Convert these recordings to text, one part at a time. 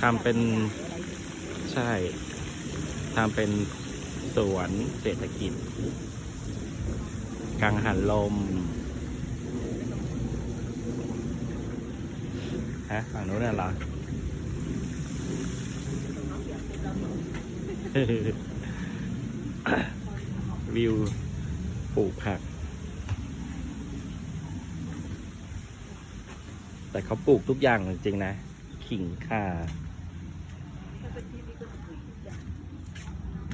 ทำเป็นใช่ทำเป็นสวนเศรษฐกิจ กังหันลมฮะฝั่งนู้นน่ะเหรอวิวปลูกผัก แต่เขาปลูกทุกอย่างจริงๆนะ ขิงค่ะ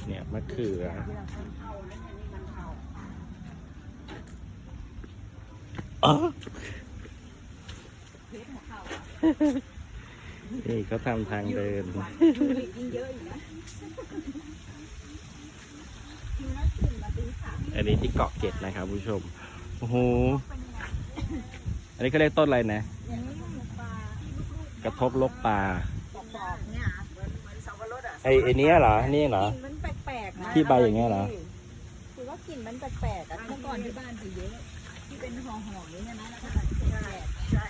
เนี่ยมะเขือออนี่เขาทำทางเดิน อันนี้ที่เกาะเกร็ดนะครับผู้ชม โอ้โห อันนี้เขาเรียกต้นอะไรนะ อย่างนี้ลูกปลาก ระทบลกปลาปอกๆเนี่ยเหมือนเหมือนสับปะรดอะไอไอเนี้ยเหรอ นี่เหรอ กลิ่นมันแปลกๆนะที่ใบอย่างเงี้ยเหรอ คือว่ากลิ่นมันแปลกๆอะเมื่อก่อนที่บ้านจะเยอะ ที่เป็นห่อๆนี้ใช่ไหมแล้วก็ใช่ใช่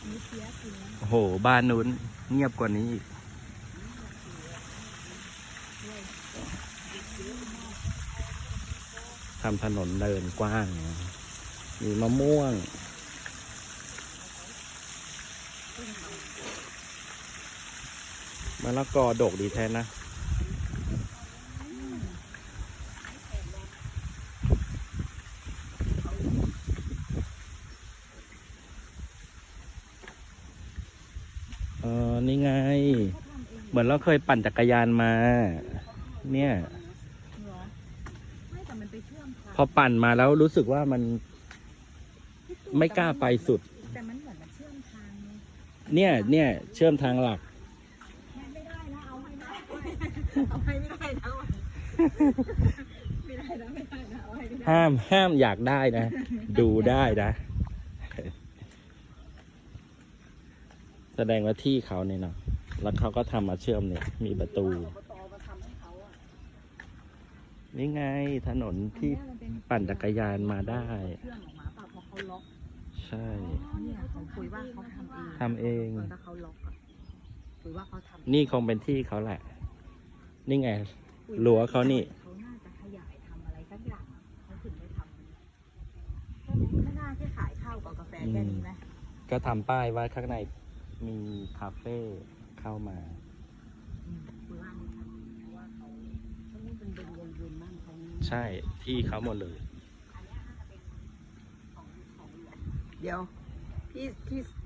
อันนี้เสียกินนะโอ้โห บ้านนู้นเงียบกว่านี้อีก ทำถนนเดินกว้างมีมะม่วง มะละกอดกดีแท้นะ เออนี่ไง เหมือนเราเคยปั่นจักรยานมา เนี่ยเหรอไม่แต่มันไปเชื่อมพอปั่นมาแล้วรู้สึกว่ามันไม่กล้าไปสุด เนี่ยเนี่ยเชื่อมทางหลัก ไม่ได้นะเอาให้ได้เอาให้ไม่ได้นะไม่ได้นะไม่ได้นะเอาให้ไม่ได้ห้ามห้ามอยากได้นะ ดูได้นะ แสดงว่าที่เขาเนี่ยเนาะแล้วเขาก็ทำมาเชื่อมเนี่ย มีประตู อบตมาทำให้เขาอะนี่ไงถนนที่ปั่นจักรยานมาได้ เชื่อมออกมาเปล่าเพราะเขาล็อก ใช่ เนี่ยผมคุยว่าเขาทำเองทำเองถ้าเขาล็อกอะคุยว่าเขาทำนี่คงเป็นที่เขาแหละ นี่ไงรั้วเขานี่ เขาน่าจะขยายทำอะไรสักอย่างอะเขาถึงได้ทำไม่น่าแค่ขายข้าวกับกาแฟแค่นี้ไหมก็ทำป้ายว่าข้างในมีคาเฟ่เข้ามาคุยว่านี่ทำเพราะว่าเขาเขานี่เป็นเป็นวนวนๆบ้างเขานี่ ใช่ที่เขาหมดเลย เดี๋ยวพี่พี่พ